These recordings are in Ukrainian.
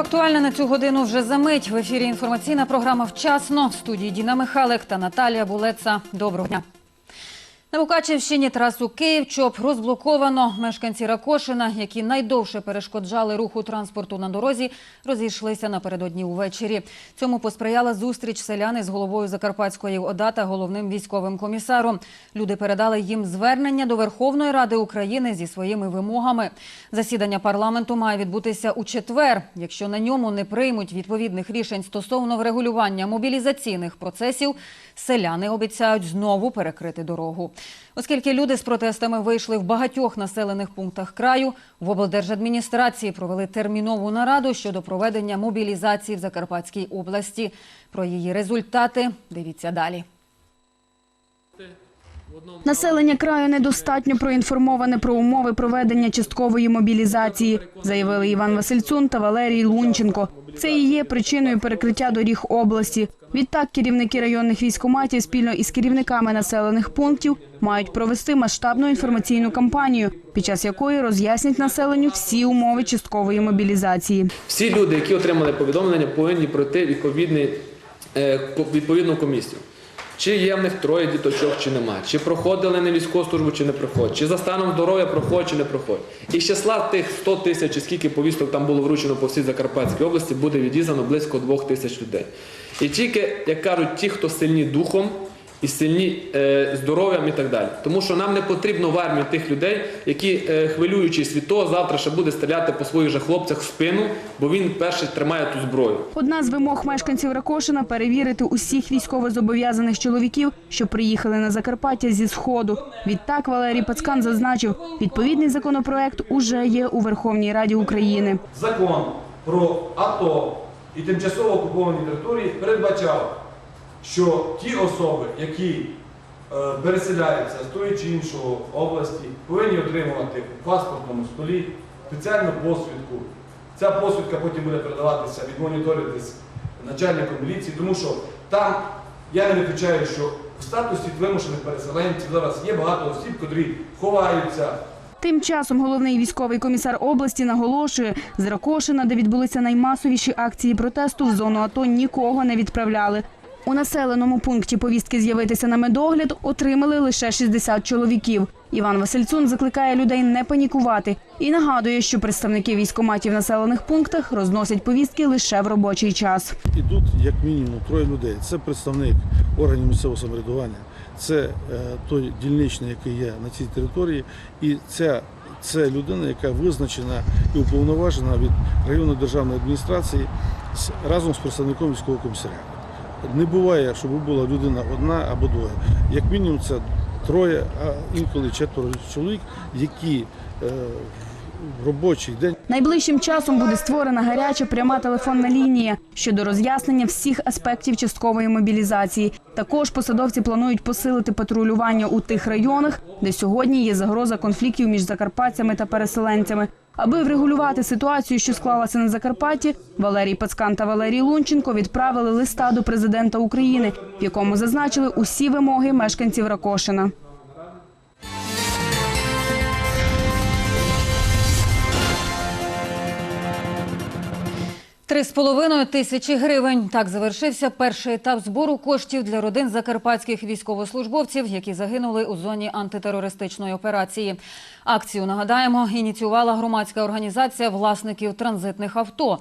актуальне на цю годину вже за мить. В ефірі інформаційна програма «Вчасно». В студії Діна Михалик та Наталія Булеца. Доброго дня. На Мукачівщині трасу Київ-Чоп розблоковано. Мешканці Ракошина, які найдовше перешкоджали руху транспорту на дорозі, розійшлися напередодні увечері. Цьому посприяла зустріч селяни з головою Закарпатської ОДА та головним військовим комісаром. Люди передали їм звернення до Верховної Ради України зі своїми вимогами. Засідання парламенту має відбутися у четвер. Якщо на ньому не приймуть відповідних рішень стосовно врегулювання мобілізаційних процесів, селяни обіцяють знову перекрити дорогу. Оскільки люди з протестами вийшли в багатьох населених пунктах краю, в облдержадміністрації провели термінову нараду щодо проведення мобілізації в Закарпатській області. Про її результати дивіться далі. Населення краю недостатньо проінформоване про умови проведення часткової мобілізації, заявили Іван Васильцун та Валерій Лунченко. Це і є причиною перекриття доріг області. Відтак керівники районних військоматів спільно із керівниками населених пунктів мають провести масштабну інформаційну кампанію, під час якої роз'яснять населенню всі умови часткової мобілізації. Всі люди, які отримали повідомлення, повинні пройти відповідний, е, відповідну комісію. Чи є в них троє діточок, чи немає, чи проходили на військову службу, чи не проходять, чи за станом здоров'я проходять, чи не проходять. І з числа тих 100 тисяч, чи скільки повісток там було вручено по всій Закарпатській області, буде відізнано близько 2 тисяч людей. І тільки, як кажуть, ті, хто сильні духом і сильні е, здоров'ям і так далі. Тому що нам не потрібно в армії тих людей, які, е, хвилюючись від того, завтра ще буде стріляти по своїх же хлопцях в спину, бо він перший тримає ту зброю. Одна з вимог мешканців Ракошина перевірити усіх військовозобов'язаних чоловіків, що приїхали на Закарпаття зі сходу. Відтак Валерій Пацкан зазначив, відповідний законопроект уже є у Верховній Раді України. Закон про АТО і тимчасово окуповані території передбачав, що ті особи, які е, переселяються з тої чи іншої області, повинні отримувати в паспортному столі спеціальну посвідку. Ця посвідка потім буде передаватися, відмоніторитись начальником міліції, тому що там я не виключаю, що в статусі вимушених переселенців зараз є багато осіб, котрі ховаються. Тим часом головний військовий комісар області наголошує, з Ракошина, де відбулися наймасовіші акції протесту, в зону АТО нікого не відправляли. У населеному пункті повістки з'явитися на медогляд отримали лише 60 чоловіків. Іван Васильцун закликає людей не панікувати і нагадує, що представники військоматів в населених пунктах розносять повістки лише в робочий час. Ідуть як мінімум троє людей. Це представник органів місцевого самоврядування, це е, той дільничний, який є на цій території, і ця це людина, яка визначена і уповноважена від районної державної адміністрації разом з представником військового комісаріату. Не буває, щоб була людина одна або двоє. Як мінімум, це троє, а інколи четверо чоловік, які е, в робочий день Найближчим часом буде створена гаряча пряма телефонна лінія щодо роз'яснення всіх аспектів часткової мобілізації. Також посадовці планують посилити патрулювання у тих районах, де сьогодні є загроза конфліктів між закарпатцями та переселенцями. Аби врегулювати ситуацію, що склалася на Закарпатті, Валерій Пацкан та Валерій Лунченко відправили листа до президента України, в якому зазначили усі вимоги мешканців Ракошина. Три з половиною тисячі гривень. Так завершився перший етап збору коштів для родин закарпатських військовослужбовців, які загинули у зоні антитерористичної операції. Акцію нагадаємо, ініціювала громадська організація власників транзитних авто.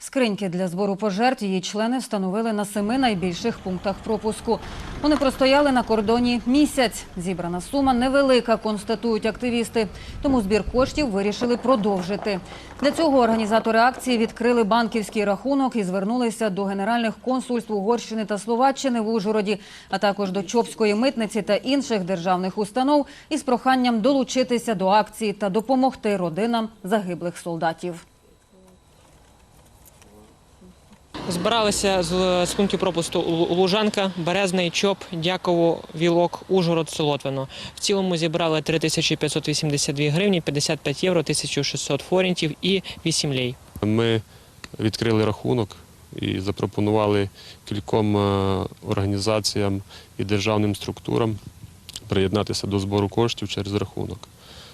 Скриньки для збору пожертв її члени встановили на семи найбільших пунктах пропуску. Вони простояли на кордоні місяць. Зібрана сума невелика, констатують активісти. Тому збір коштів вирішили продовжити. Для цього організатори акції відкрили банківський рахунок і звернулися до генеральних консульств Угорщини та Словаччини в Ужгороді, а також до Чопської митниці та інших державних установ із проханням долучитися до акції та допомогти родинам загиблих солдатів. Збиралися з, з пунктів пропусту Лужанка, Березний, Чоп, Дяково, Вілок, Ужгород, Солотвино. В цілому зібрали 3582 гривні, 55 євро, 1600 форінтів і 8 лей. Ми відкрили рахунок і запропонували кільком е, організаціям і державним структурам приєднатися до збору коштів через рахунок.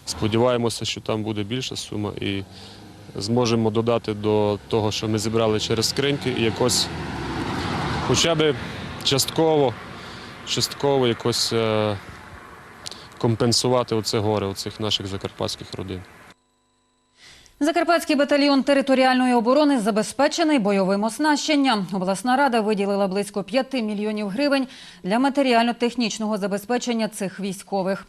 Сподіваємося, що там буде більша сума і зможемо додати до того, що ми зібрали через скриньки, і якось хоча б частково, частково якось е, компенсувати оце горе у цих наших закарпатських родин. Закарпатський батальйон територіальної оборони забезпечений бойовим оснащенням. Обласна рада виділила близько 5 мільйонів гривень для матеріально-технічного забезпечення цих військових.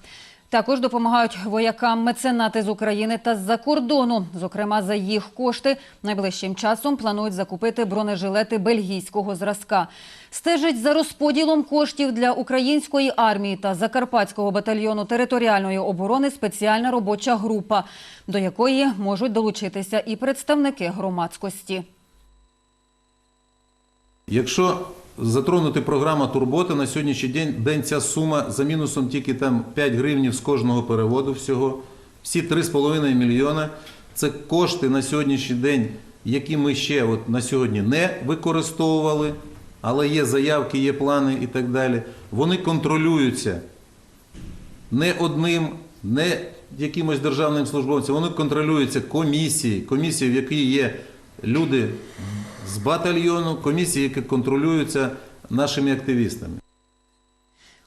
Також допомагають воякам меценати з України та з-за кордону. Зокрема, за їх кошти найближчим часом планують закупити бронежилети бельгійського зразка. Стежить за розподілом коштів для української армії та Закарпатського батальйону територіальної оборони спеціальна робоча група, до якої можуть долучитися і представники громадськості. Якщо затронути програма Турбота на сьогоднішній день, день ця сума за мінусом тільки там 5 гривнів з кожного переводу всього. Всі 3,5 мільйона це кошти на сьогоднішній день, які ми ще от на сьогодні не використовували, але є заявки, є плани і так далі. Вони контролюються не одним, не якимось державним службовцем, вони контролюються комісією, комісією, в якій є люди з батальйону, комісії, які контролюються нашими активістами.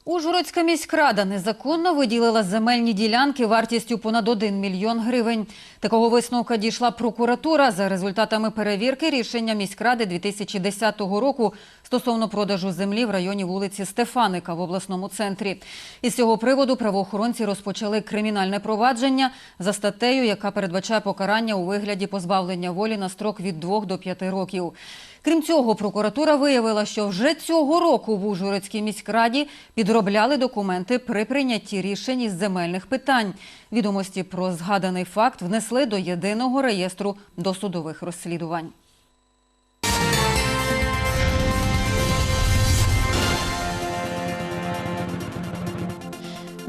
Ужгородська міськрада незаконно виділила земельні ділянки вартістю понад 1 мільйон гривень. Такого висновка дійшла прокуратура за результатами перевірки рішення міськради 2010 року стосовно продажу землі в районі вулиці Стефаника в обласному центрі. Із цього приводу правоохоронці розпочали кримінальне провадження за статтею, яка передбачає покарання у вигляді позбавлення волі на строк від 2 до 5 років. Крім цього, прокуратура виявила, що вже цього року в Ужгородській міськраді підробляли документи при прийнятті рішень із земельних питань. Відомості про згаданий факт внесли до єдиного реєстру досудових розслідувань.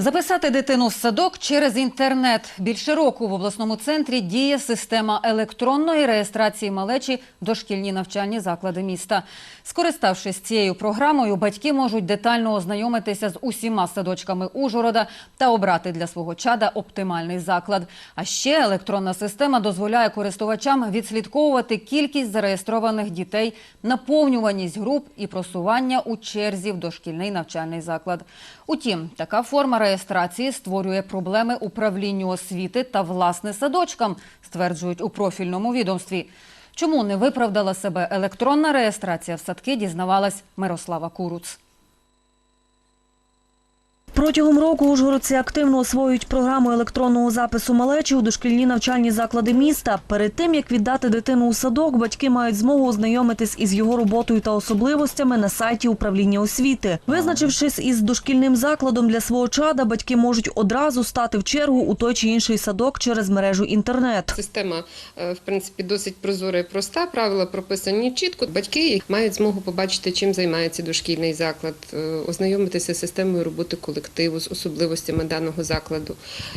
Записати дитину в садок через інтернет. Більше року в обласному центрі діє система електронної реєстрації малечі дошкільні навчальні заклади міста. Скориставшись цією програмою, батьки можуть детально ознайомитися з усіма садочками Ужгорода та обрати для свого чада оптимальний заклад. А ще електронна система дозволяє користувачам відслідковувати кількість зареєстрованих дітей, наповнюваність груп і просування у черзі в дошкільний навчальний заклад. Утім, така форма реєстрації створює проблеми управлінню освіти та власне садочкам, стверджують у профільному відомстві. Чому не виправдала себе електронна реєстрація в садки, дізнавалась Мирослава Куруц. Протягом року ужгородці активно освоюють програму електронного запису малечі у дошкільні навчальні заклади міста. Перед тим, як віддати дитину у садок, батьки мають змогу ознайомитись із його роботою та особливостями на сайті управління освіти. Визначившись із дошкільним закладом для свого чада, батьки можуть одразу стати в чергу у той чи інший садок через мережу інтернет. Система, е, в принципі, досить прозора і проста. Правила прописані чітко. Батьки мають змогу побачити, чим займається дошкільний заклад, е, ознайомитися з системою роботи колективу, з особливостями даного закладу.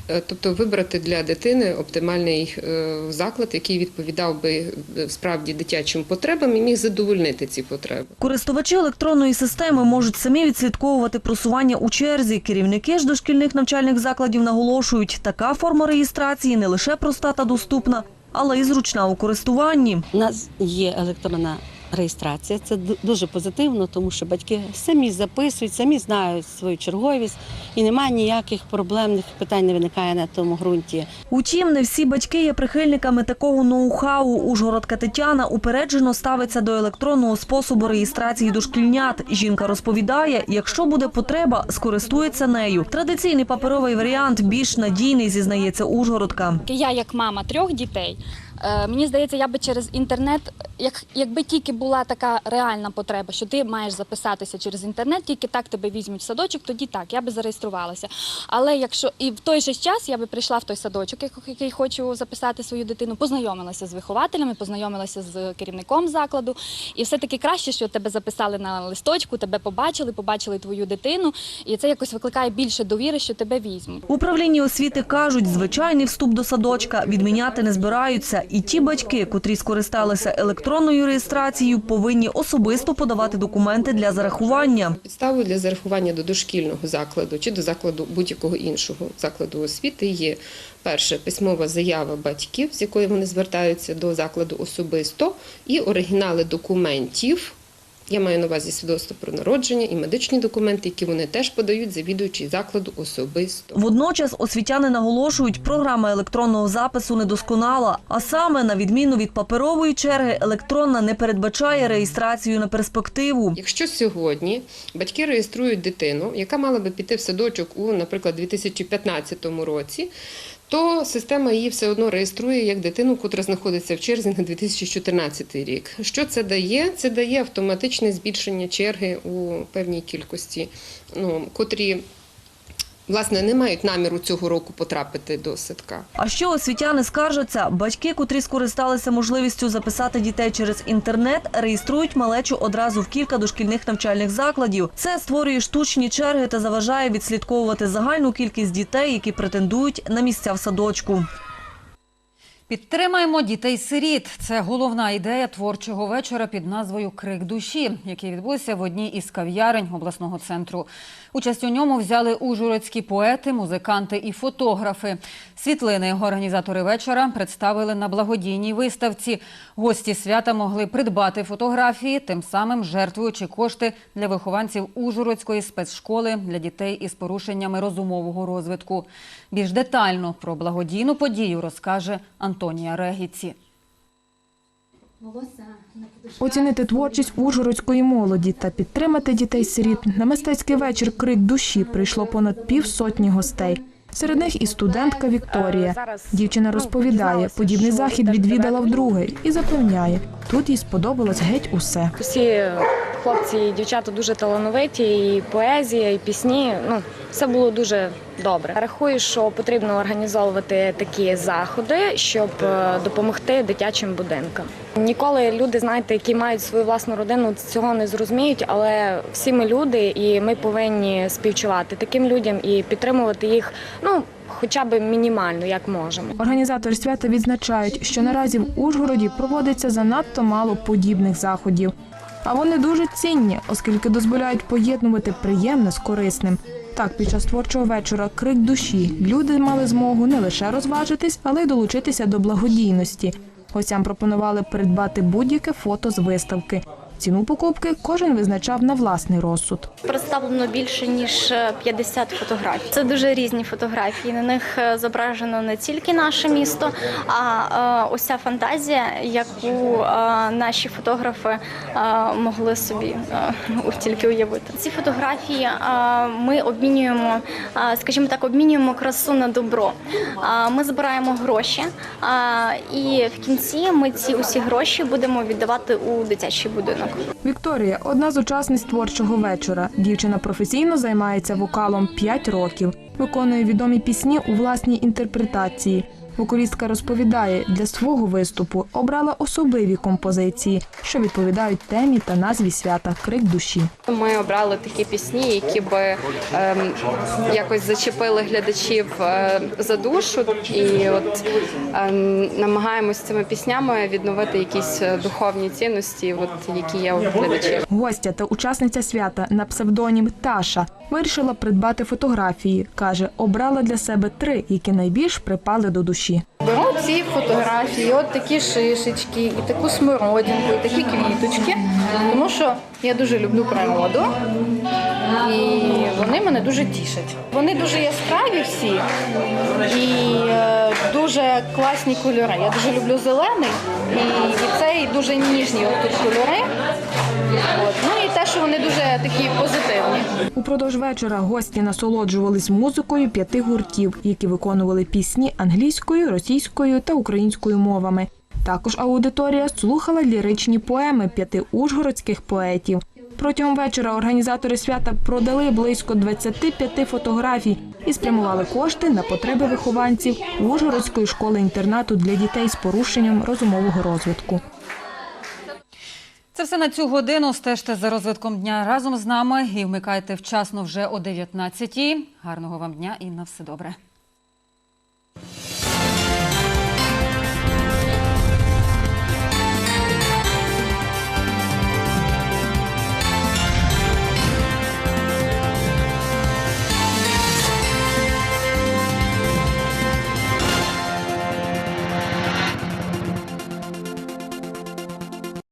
Е, Тобто вибрати для дитини оптимальний е, заклад, який відповідав би е, справді дитячим потребам і міг задовольнити ці потреби. Користувачі електронної системи можуть самі відслідковувати просування у черзі. Керівники ж дошкільних навчальних закладів наголошують, така форма реєстрації не лише проста та доступна, але й зручна у користуванні. У нас є електронна реєстрація. Це дуже позитивно, тому що батьки самі записують, самі знають свою черговість і немає ніяких проблемних питань не виникає на тому ґрунті. Утім, не всі батьки є прихильниками такого ноу-хау. Ужгородка Тетяна упереджено ставиться до електронного способу реєстрації дошкільнят. Жінка розповідає, якщо буде потреба, скористується нею. Традиційний паперовий варіант більш надійний, зізнається Ужгородка. Я як мама трьох дітей. Е, Мені здається, я би через інтернет, як, якби тільки була така реальна потреба, що ти маєш записатися через інтернет, тільки так тебе візьмуть в садочок, тоді так, я би зареєструвалася. Але якщо і в той же час я би прийшла в той садочок, як- який хочу записати свою дитину, познайомилася з вихователями, познайомилася з керівником закладу. І все-таки краще, що тебе записали на листочку, тебе побачили, побачили твою дитину, і це якось викликає більше довіри, що тебе візьмуть. Управлінні освіти кажуть, звичайний вступ до садочка відміняти не збираються І ті батьки, котрі скористалися електронною реєстрацією, повинні особисто подавати документи для зарахування. Підставою для зарахування до дошкільного закладу чи до закладу будь-якого іншого закладу освіти є перше письмова заява батьків, з якою вони звертаються до закладу особисто, і оригінали документів. Я маю на увазі свідоцтво про народження і медичні документи, які вони теж подають завідуючий закладу особисто. Водночас освітяни наголошують, програма електронного запису недосконала. А саме, на відміну від паперової черги, електронна не передбачає реєстрацію на перспективу. Якщо сьогодні батьки реєструють дитину, яка мала би піти в садочок у, наприклад, 2015 році, то система її все одно реєструє як дитину, котра знаходиться в черзі на 2014 рік. Що це дає? Це дає автоматичне збільшення черги у певній кількості, ну, котрі власне не мають наміру цього року потрапити до садка. А що освітяни скаржаться? Батьки, котрі скористалися можливістю записати дітей через інтернет, реєструють малечу одразу в кілька дошкільних навчальних закладів. Це створює штучні черги та заважає відслідковувати загальну кількість дітей, які претендують на місця в садочку. Підтримаємо дітей-сиріт. Це головна ідея творчого вечора під назвою Крик душі, який відбувся в одній із кав'ярень обласного центру. Участь у ньому взяли ужгородські поети, музиканти і фотографи. Світлини організатори вечора представили на благодійній виставці. Гості свята могли придбати фотографії, тим самим жертвуючи кошти для вихованців Ужгородської спецшколи для дітей із порушеннями розумового розвитку. Більш детально про благодійну подію розкаже Антонія Регіці. Оцінити творчість ужгородської молоді та підтримати дітей-сиріт на мистецький вечір Крик душі прийшло понад півсотні гостей. Серед них і студентка Вікторія. Дівчина розповідає, подібний захід відвідала вдруге і запевняє, тут їй сподобалось геть усе. Хлопці і дівчата дуже талановиті, і поезія, і пісні. Ну, все було дуже добре. Рахую, що потрібно організовувати такі заходи, щоб е, допомогти дитячим будинкам. Ніколи люди, знаєте, які мають свою власну родину, цього не зрозуміють, але всі ми люди, і ми повинні співчувати таким людям і підтримувати їх, ну хоча б мінімально, як можемо. Організатори свята відзначають, що наразі в Ужгороді проводиться занадто мало подібних заходів. А вони дуже цінні, оскільки дозволяють поєднувати приємне з корисним. Так, під час творчого вечора крик душі люди мали змогу не лише розважитись, але й долучитися до благодійності. Гостям пропонували придбати будь-яке фото з виставки. Ціну покупки кожен визначав на власний розсуд. Представлено більше ніж 50 фотографій. Це дуже різні фотографії. На них е, зображено не тільки наше місто, а е, ця фантазія, яку е, наші фотографи е, могли собі е, тільки уявити. Ці фотографії е, ми обмінюємо, е, скажімо так, обмінюємо красу на добро. Е, Ми збираємо гроші, е, і в кінці ми ці усі гроші будемо віддавати у дитячий будинок. Вікторія одна з учасниць творчого вечора. Дівчина професійно займається вокалом 5 років, виконує відомі пісні у власній інтерпретації. Вокалістка розповідає, для свого виступу обрала особливі композиції, що відповідають темі та назві свята Крик душі. Ми обрали такі пісні, які би ем, якось зачепили глядачів е, за душу, і от ем, намагаємось цими піснями відновити якісь е, духовні цінності, от які є у глядачів. Гостя та учасниця свята на псевдонім Таша вирішила придбати фотографії. каже, обрала для себе три, які найбільш припали до душі. Беру ці фотографії, от такі шишечки, і таку смородинку, і такі квіточки, тому що я дуже люблю природу, і вони мене дуже тішать. Вони дуже яскраві всі і е, дуже класні кольори. Я дуже люблю зелений, і, цей дуже ніжні отут кольори. Ну і те, що вони дуже такі позитивні. Упродовж вечора гості насолоджувались музикою п'яти гуртів, які виконували пісні англійською, російською та українською мовами. Також аудиторія слухала ліричні поеми п'яти ужгородських поетів. Протягом вечора організатори свята продали близько 25 фотографій і спрямували кошти на потреби вихованців Ужгородської школи-інтернату для дітей з порушенням розумового розвитку. Це все на цю годину. Стежте за розвитком дня разом з нами і вмикайте вчасно вже о 19-й. Гарного вам дня і на все добре.